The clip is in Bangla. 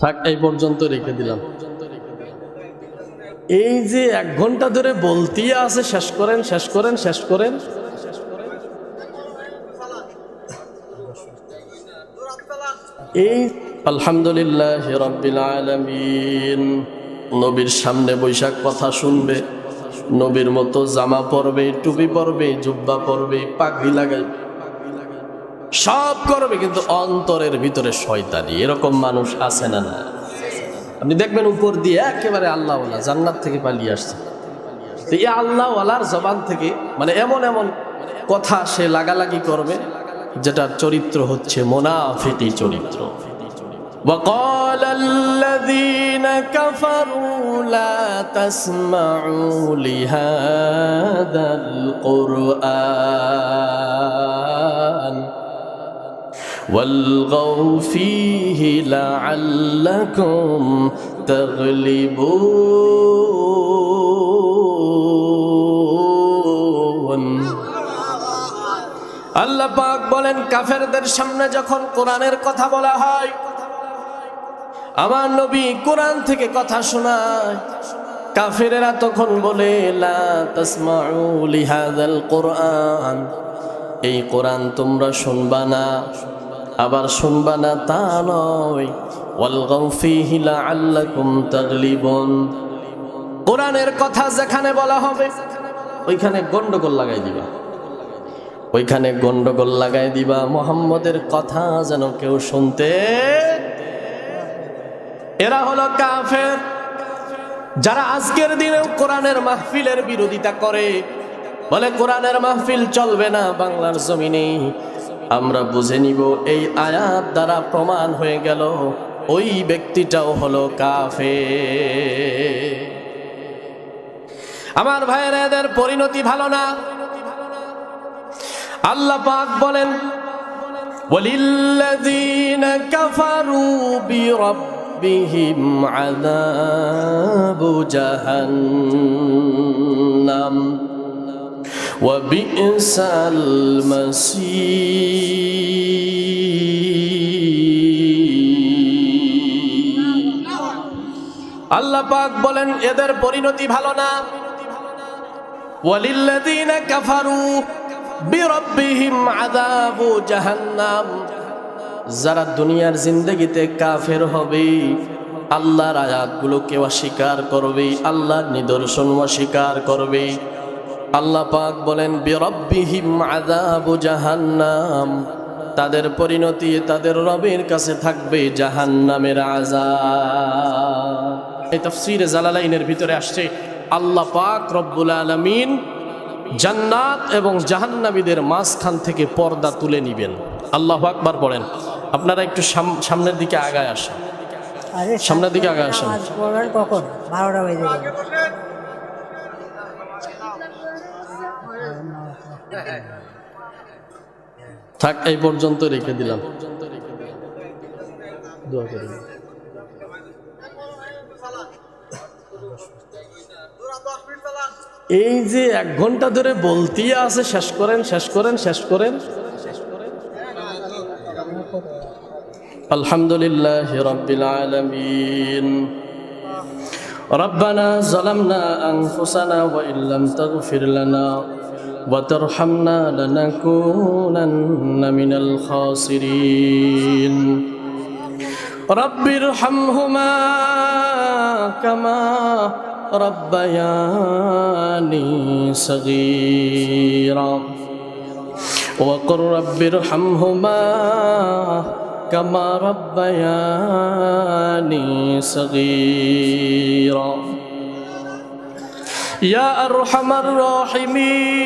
থাক, এই পর্যন্ত রেখে দিলাম। এই যে এক ঘণ্টা ধরে বলতেই আছে, শেষ করেন শেষ করেন শেষ করেন। এই আলহামদুলিল্লাহ আলামিন, নবীর সামনে বৈশাখ কথা শুনবে, নবীর মতো জামা পরবে, টুপি পরবে, জুব্বা পরবে, পাগড়ি লাগাইবে। সব করবে কিন্তু অন্তরের ভিতরে শয়তানি এরকম মানুষ আছে না না আপনি দেখবেন উপর দিয়ে একেবারে আল্লাহওয়ালা জান্নাত থেকে পালিয়ে আসছে তো এই আল্লাহওয়ালার জবান থেকে মানে এমন এমন কথা সে লাগালাগি করবে যেটার চরিত্র হচ্ছে মোনাফিটি চরিত্র وقال الذين كفروا لا تسمعوا لهذا القرآن والغوا فيه لعلكم تغلبون আল্লাহ পাক বলেন কাফেরদের সামনে যখন কোরআনের কথা বলা হয় আমার নবী কোরআন থেকে কথা শোনায় কাফেরেরা তখন বলে লা তাসমাউ লিহাযাল কোরআন এই কোরআন তোমরা শুনবা না আবার শুনবা না তা নয়। কোরআনের কথা যেখানে বলা হবে, ওইখানে গন্ডগোল লাগাই দিবা। ওইখানে গন্ডগোল লাগাই দিবা, মোহাম্মদের কথা যেন কেউ শুনতে এরা হলো কাফের, যারা আজকের দিনেও কোরআনের মাহফিলের বিরোধিতা করে। বলে কোরআনের মাহফিল চলবে না বাংলার জমিনে। আমরা বুঝে নিব এই আয়াত দ্বারা প্রমাণ হয়ে গেল, ওই ব্যক্তিটাও হলো কাফে আমার ভাইয়ের, এদের পরিণতি ভালো না? আল্লাহ পাক বলেন, ওয়ালিল্লাযীনা কাফারু বিরাব্বিহিম আযাবু জাহান্নাম। وبئس المصير আল্লাহ পাক বলেন এদের পরিণতি ভালো না ওয়ালিল্লাযীনা কাফারু বিরব্বিহিম আযাবু জাহান্নাম যারা দুনিয়ার জিন্দগিতে কাফের হবে আল্লাহর আয়াতগুলোকে অস্বীকার করবে আল্লাহর নিদর্শন অস্বীকার করবে আল্লাহ পাক বলেন বিরব্বিহিম আযাবু জাহান্নাম। তাদের পরিণতি তাদের রবের কাছে থাকবে জাহান্নামের আযাব। এই তাফসীরে জালালাইনের ভিতরে আসছে আল্লাহ পাক রব্বুল আলামিন জান্নাত এবং জাহান্নামীদের মাঝখান থেকে পর্দা তুলে নিবেন। আল্লাহ আকবার পড়েন আপনারা একটু সাম- সামনের দিকে আগায় আসেন। সামনের দিকে আগে আসেন। কখন? বারোটা বেজে গেল থাক, এই পর্যন্ত রেখে দিলাম। এই যে এক ঘণ্টা ধরে বলতেই আছে, শেষ করেন শেষ করেন শেষ করেন। আলহামদুলিল্লাহ রব্বিল আলামিন। ربنا ظلمنا أنفسنا وإن لم تغفر لنا وترحمنا لنكونن من الخاسرين رب ارحمهما كما ربياني صغيرا وقل رب ارحمهما كما ربياني صغيرا يا أرحم الراحمين.